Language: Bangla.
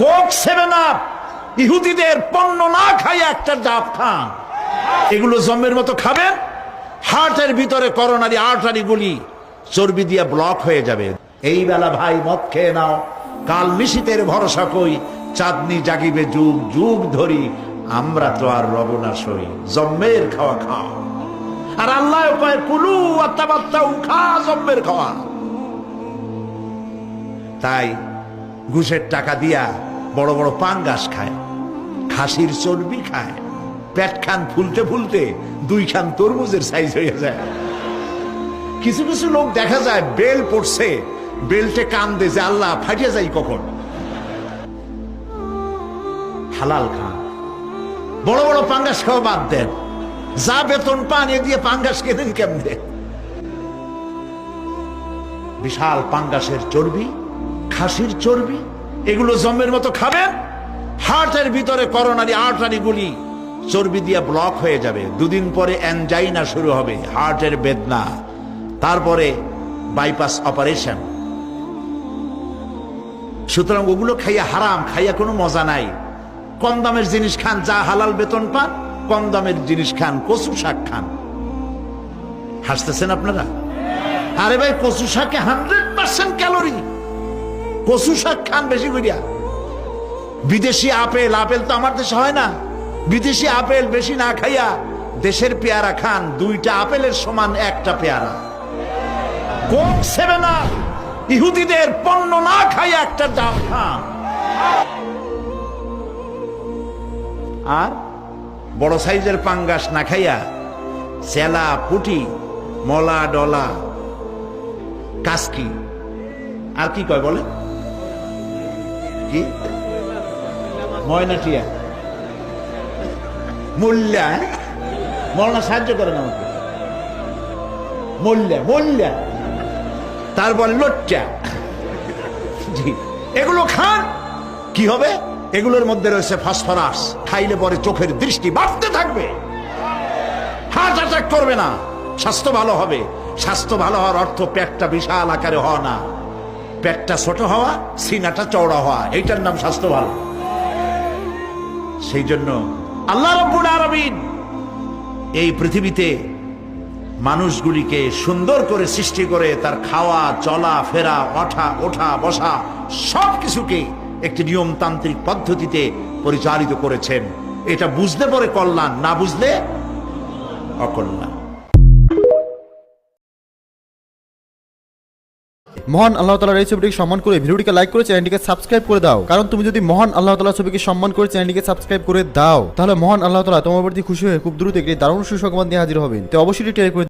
Coke seven up. ইহুদিদের পণ্য না খাই একটা ডাব খান। এগুলো জম্মের মতো খাবেন, হার্টের ভিতরে করোনারি আর্টারি গুলি চর্বি দিয়ে ব্লক হয়ে যাবে। এই বেলা ভাই মদ খেয়ে নাও। কাল নিশীতের ভরসা কই, চাঁদনি জাগিবে যুগ যুগ ধরি। আমরা তো আর রব না সই, জম্মের খাওয়া খাও। আর আল্লাহ কুলু আত্মাবাত্তা উখা জম্মের খাওয়া। তাই ঘুষের টাকা দিয়া বড় বড় পাঙ্গাস খায়, খাসির চর্বি খায়, পেট খান ফুলতে ফুলতে দুই খান তরমুজের সাইজ হয়ে যায়। কিছু কিছু লোক দেখা যায় বেল পড়ছে, বেলটে কান দে যে আল্লাহ ফাটিয়ে যায় কখন। হালাল খান। বড় বড় পাঙ্গাস খাওয়া বাদ দেন। যা বেতন পান এ দিয়ে পাঙ্গাস কেনেন কেমনে? বিশাল পাঙ্গাসের চর্বি খাসির চর্বি, এগুলো জমের মতো খাবেন হার্টের ভিতরে করোনারি আর্টারি গুলি, চর্বি দিয়ে ব্লক হয়ে যাবে। দুদিন পরে অ্যানজাইনা শুরু হবে, হার্টের বেদনা। তারপরে বাইপাস অপারেশন। সুতরাং ওগুলো খাইয়া হারাম, খাইয়া কোনো মজা নাই। কম দামের জিনিস খান, যা হালাল বেতন পান, কম দামের জিনিস খান, কচু শাক খান। হাসতেছেন আপনারা? আরে ভাই, কচু শাকে হান্ড্রেড পার্সেন্ট ক্যালোরি কচু শাক খান বেশি করিয়া। বিদেশি আপেল আপেল তো আমার দেশে হয় না। বিদেশি আপেল বেশি না খাইয়া দেশের পেয়ারা খান, দুইটা আপেলের সমান একটা পেয়ারা। কোক সেভেন আপ ইহুদিদের পণ্য না খাইয়া একটা ডাব খান। আর বড় সাইজের পাঙ্গাস না খাইয়া চেলা, পুটি, মলা, ডলা, কাসকি। আর কি কয় বলে কি? ময়নাটিয়া মূল্যা মরনা সাহায্য করেন আমাকে। মূল্যা মূল্যা তারপর লোট্টা জি, এগুলো খান কি হবে? এগুলোর মধ্যে রয়েছে ফসফরাস। খাইলে পরে চোখের দৃষ্টি বাড়তে থাকবে। হার্ট অ্যাটাক করবে না। স্বাস্থ্য ভালো হবে। স্বাস্থ্য ভালো হওয়ার অর্থ পেটটা বিশাল আকারে হওয়া না। পেটটা ছোট হওয়া, সিনাটা চওড়া হওয়া, এইটার নাম স্বাস্থ্য ভালো সেই জন্য আল্লাহ রব্বুল আরবিন এই পৃথিবীতে মানুষগুলিকে সুন্দর করে সৃষ্টি করে তার খাওয়া, চলা, ফেরা, ওঠা ওঠা, বসা সব কিছুকে একটি নিয়মতান্ত্রিক পদ্ধতিতে পরিচালিত করেছেন। এটা বুঝতে পরে কল্যাণ, না বুঝলে অকল্যাণ। মহান আল্লাহ তালার এই ছবিটিকে সম্মান করে ভিডিওটিকে লাইক করে চ্যানেলটিকে সাবস্ক্রাইব করে দাও। কারণ তুমি যদি মহান আল্লাহ তালার ছবিকে সম্মান করে চ্যানেলটিকে সাবস্ক্রাইব করে দাও, তাহলে মহান আল্লাহ তালা তোমার প্রতি খুশি হয়ে খুব দ্রুত একটি দারুণ সুসংবাদ নিয়ে হাজির হবেন। তো অবশ্যই টেলি করে